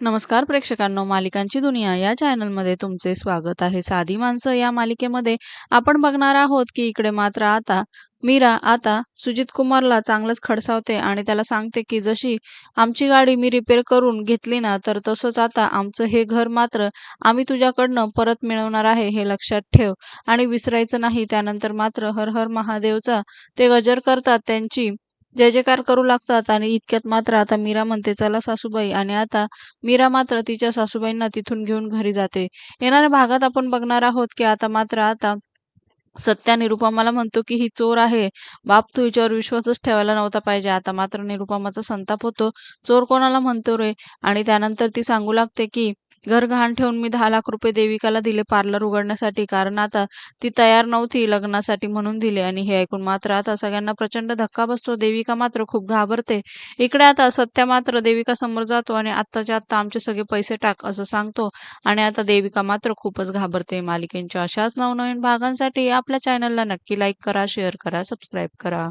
नमस्कार प्रेक्षकांनो मालिकांची दुनिया या चॅनलमध्ये तुमचे स्वागत आहे. साधी माणसं या मालिकेमध्ये आपण बघणार आहोत की इकडे मात्र आता मीरा आता सुजित कुमारला चांगलंच खडसावते आणि त्याला सांगते की जशी आमची गाडी मी रिपेअर करून घेतली ना तर तसंच आता आमचं हे घर मात्र आम्ही तुझ्याकडनं परत मिळवणार आहे हे लक्षात ठेव. आणि विसरायचं नाही त्यानंतर मात्र हर हर महादेवचा ते गजर करतात त्यांची जय जयकार करू लागतात आणि इतक्यात मात्र आता मीरा म्हणते चला सासूबाई. आणि आता मीरा मात्र तिच्या सासूबाईंना तिथून घेऊन घरी जाते. येणाऱ्या भागात आपण बघणार आहोत की आता मात्र आता सत्या निरुपमाला म्हणतो की ही चोर आहे. बाप तू हिच्यावर विश्वासच ठेवायला नव्हता पाहिजे. आता मात्र निरुपमाचा संताप होतो. चोर कोणाला म्हणतो रे? आणि त्यानंतर ती सांगू लागते की घर गहाण ठेवून मी दहा लाख रुपये देविकाला दिले पार्लर उघडण्यासाठी. कारण आता ती तयार नव्हती लग्नासाठी म्हणून दिले. आणि हे ऐकून मात्र आता सगळ्यांना प्रचंड धक्का बसतो. देविका मात्र खूप घाबरते. इकडे आता सत्या मात्र देविका समोर जातो आणि आत्ताच्या आत्ता आमचे सगळे पैसे टाक असं सांगतो. आणि आता देविका मात्र खूपच घाबरते. मालिकेंच्या अशाच नवनवीन भागांसाठी आपल्या चॅनलला नक्की लाईक करा शेअर करा सबस्क्राईब करा.